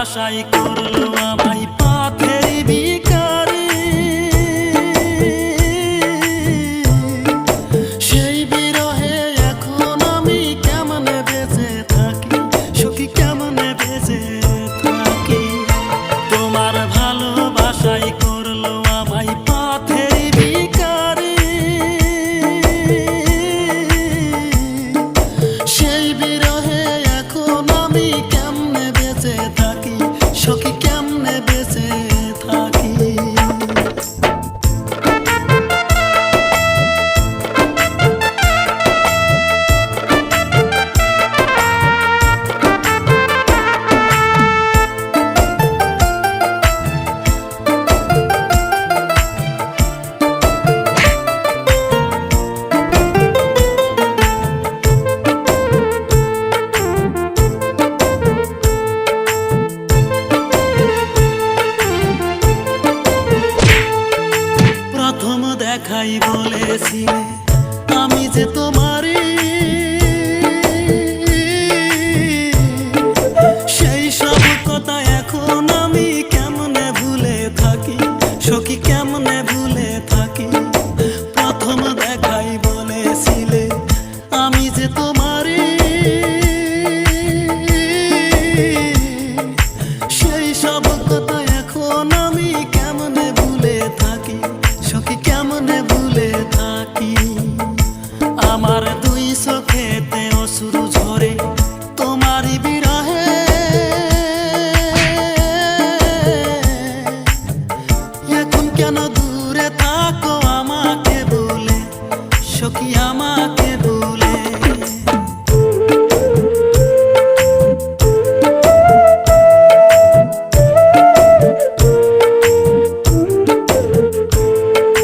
আশাই করল আমায় পাথের বিকারি। সেই বিরহে এখন আমি কেমন বেঁচে থাকি, সুখী কেমন বেঁচে থাকি? তোমার ভালোবাসাই করল আমায় পাথের বিকারি। সেই বিরহে দেখাই বলেছি আমি যে তোমারই তোমার দুই চোখেতে অসুর ঝরে তোমারই বিরহে। এখন কেন দূরে থাকো